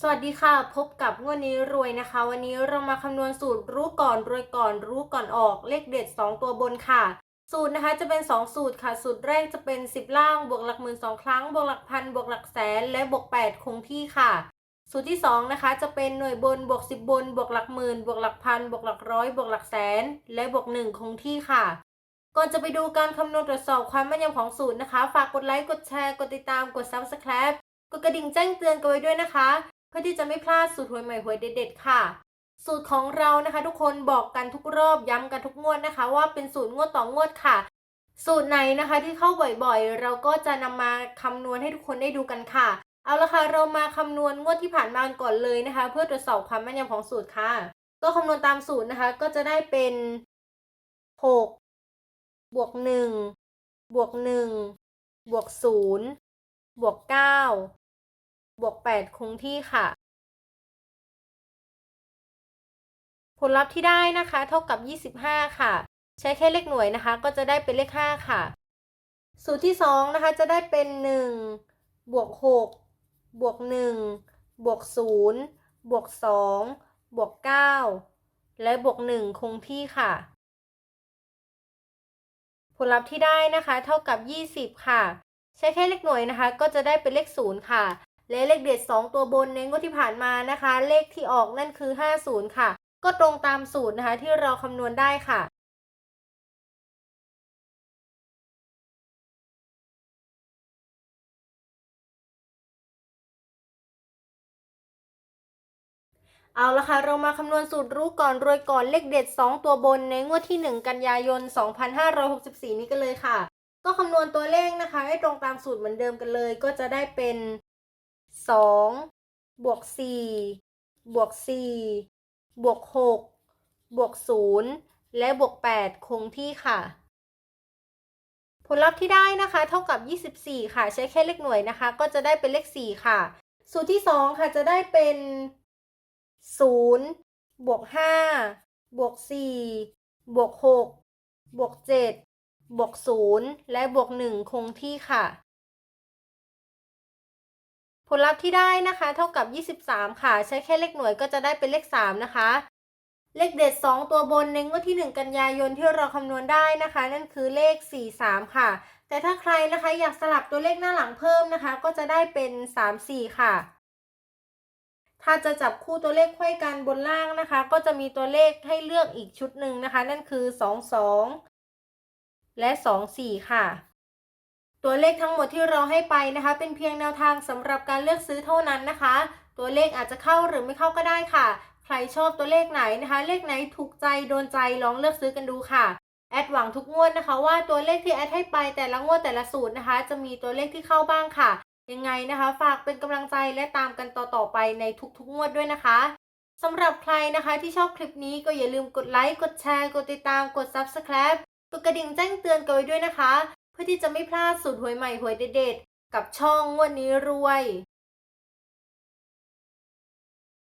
สวัสดีค่ะ พบกับงวดนี้รวยนะคะ วันนี้เรามาคำนวณสูตรรู้ก่อนรวยก่อนรู้ก่อนออกเลขเด็ด 2 ตัวบนค่ะ สูตรนะคะจะเป็น 2 สูตรค่ะ สูตรแรกจะเป็น 10 ล่างบวกหลักหมื่นสองครั้งบวกหลักพันบวกหลักแสนและบวก 8 คงที่ค่ะ สูตรที่ 2 นะคะ จะเป็นหน่วยบนบวก 10 บนบวกหลักหมื่นบวกหลักพันบวกหลักร้อยบวกหลักแสน และบวก 1 คงที่ค่ะก่อนจะไปดูการคำนวณตรวจสอบความแม่นยำของสูตรนะคะ ฝากกดไลค์ กดแชร์ กดติดตาม กด Subscribe กดกระดิ่งแจ้งเตือนกันไว้ด้วยนะคะ พื่อที่จะไม่พลาดสูตรหวยใหม่หวยเด็ดๆค่ะ สูตรของเรานะคะ ทุกคนบอกกันทุกรอบย้ำกันทุกงวดนะคะ ว่าเป็นสูตรงวดต่องวดค่ะ สูตรไหนนะคะที่เข้าบ่อยๆ เราก็จะนำมาคำนวณให้ทุกคนได้ดูกันค่ะ เอาละค่ะเรามาคำนวณงวดที่ผ่านมาก่อนเลยนะคะ เพื่อตรวจสอบความแม่นยำของสูตรค่ะ ก็คำนวณตามสูตรนะคะ ก็จะได้เป็นหกบวกหนึ่งบวกหนึ่งบวกศูนย์บวกเก้า บวกแปดคงที่ค่ะ ผลลัพธ์ที่ได้นะคะ เท่ากับ 25 ค่ะ ใช้แค่เลขหน่วยนะคะ ก็จะได้เป็นเลข 5 ค่ะ สูตรที่ 2 นะคะ จะได้เป็น 1 บวก 6 บวก 1 บวก 0 บวก 2 บวก 9 และบวก 1 คงที่ค่ะ ผลลัพธ์ที่ได้นะคะ เท่ากับ 20 ค่ะ ใช้แค่เลขหน่วยนะคะ ก็จะได้เป็นเลข 0 ค่ะ และเลขเด็ด 2 ตัวบนในงวดที่ผ่านมานะคะ เลขที่ออกนั่นคือ 50 ค่ะ ก็ตรงตามสูตรนะคะที่เราคำนวณได้ค่ะเอาละค่ะ เรามาคำนวณสูตรรู้ก่อนรวยก่อนเลขเด็ด 2 ตัวบนในงวดที่ 1 กันยายน 2564 นี้กันเลยค่ะ ก็คำนวณตัวเลขนะคะ ให้ตรงตามสูตรเหมือนเดิมกันเลย ก็จะได้เป็น 2บวก4บวก4บวก6บวก0และบวก8คงที่ค่ะ ผลลัพธ์ที่ได้นะคะ เท่ากับ 24 ค่ะ ใช้แค่เลขหน่วยนะคะ ก็จะได้เป็นเลข 4 ค่ะ สูตรที่ 2 ค่ะจะได้เป็น 0 บวก 5 บวก 4 บวก 6 บวก 7 บวก 0 และบวก 1 คงที่ค่ะ ผลลัพธ์ที่ได้นะคะ เท่ากับ 23 ค่ะ ใช้แค่เลขหน่วยก็จะได้เป็นเลข 3 นะคะ เลขเด็ด 2 ตัวบนในงวดที่ 1 กันยายนที่เราคำนวณได้นะคะ นั่นคือเลข 43 ค่ะ แต่ถ้าใครนะคะอยากสลับตัวเลขหน้าหลังเพิ่มนะคะ ก็จะได้เป็น 34 ค่ะ ถ้าจะจับคู่ตัวเลขไขว้กันบนล่างนะคะ ก็จะมีตัวเลขให้เลือกอีกชุดหนึ่งนะคะ นั่นคือ 22 และ 24 ค่ะ ตัวเลขทั้งหมดที่เราให้ไปนะคะ เป็นเพียงแนวทางสำหรับการเลือกซื้อเท่านั้นนะคะ ตัวเลขอาจจะเข้าหรือไม่เข้าก็ได้ค่ะ ใครชอบตัวเลขไหนนะคะ เลขไหนถูกใจโดนใจลองเลือกซื้อกันดูค่ะแอดหวังทุกงวดนะคะว่าตัวเลขที่แอดให้ไปแต่ละงวดแต่ละสูตรนะคะ จะมีตัวเลขที่เข้าบ้างค่ะ ยังไงนะคะ ฝากเป็นกำลังใจและตามกันต่อๆไปในทุกๆงวดด้วยนะคะสำหรับใครนะคะที่ชอบคลิปนี้ก็อย่าลืมกดไลค์กดแชร์ กดติดตามกด Subscribe กดกระดิ่งแจ้งเตือนกันไว้ด้วยนะคะ เพื่อที่จะไม่พลาดสูตรหวยใหม่หวยเด็ดๆกับช่องงวดนี้รวย